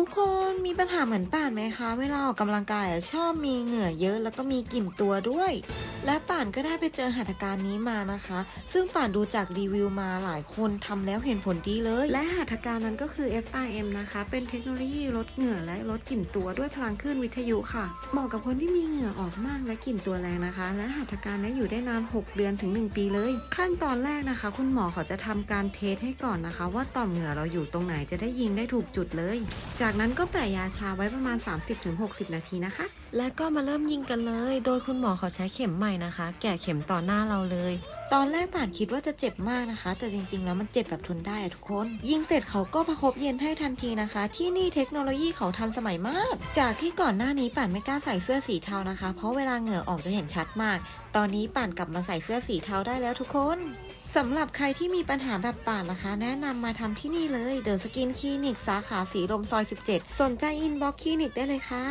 ทุกคนมีปัญหาเหมือนป่านไหมคะ เวลาออกกำลังกายชอบมีเหงื่อเยอะแล้วก็มีกลิ่นตัวด้วย และป่านก็ได้ไปเจอหัตถการนี้มานะคะ ซึ่งป่านดูจากรีวิวมาหลายคนทำแล้วเห็นผลดีเลย และหัตถการนั้นก็คือ FRM นะคะ เป็นเทคโนโลยีลดเหงื่อและลดกลิ่นตัวด้วยพลังคลื่นวิทยุค่ะ เหมาะกับคนที่มีเหงื่อออกมากและกลิ่นตัวแรงนะคะ และหัตถการนี้อยู่ได้นาน 6 เดือนถึง 1 ปีเลย ขั้นตอนแรกนะคะ คุณหมอเขาจะทำการเทสให้ก่อนนะคะ ว่าต่อมเหงื่อเราอยู่ตรงไหนจะได้ยิงได้ถูกจุดเลยจากนั้นก็แปะยาชาไว้ประมาณ 30-60 นาทีนะคะและก็มาเริ่มยิงกันเลย โดยคุณหมอเขาใช้เข็มใหม่นะคะ แกะเข็มต่อหน้าเราเลย ตอนแรกป่านคิดว่าจะเจ็บมากนะคะ แต่จริงๆ แล้วมันเจ็บแบบทนได้อะทุกคน ยิงเสร็จเขาก็ประคบเย็นให้ทันทีนะคะ ที่นี่เทคโนโลยีเขาทันสมัยมาก จากที่ก่อนหน้านี้ป่านไม่กล้าใส่เสื้อสีเทานะคะ เพราะเวลาเหงื่อออกจะเห็นชัดมาก ตอนนี้ป่านกลับมาใส่เสื้อสีเทาได้แล้วทุกคนสำหรับใครที่มีปัญหาแบบป่านนะคะ แนะนำมาทำที่นี่เลยเดอะสกินคลินิกสาขาสีลมซอย 17 สนใจอินบ็อกคลินิกได้เลยค่ะ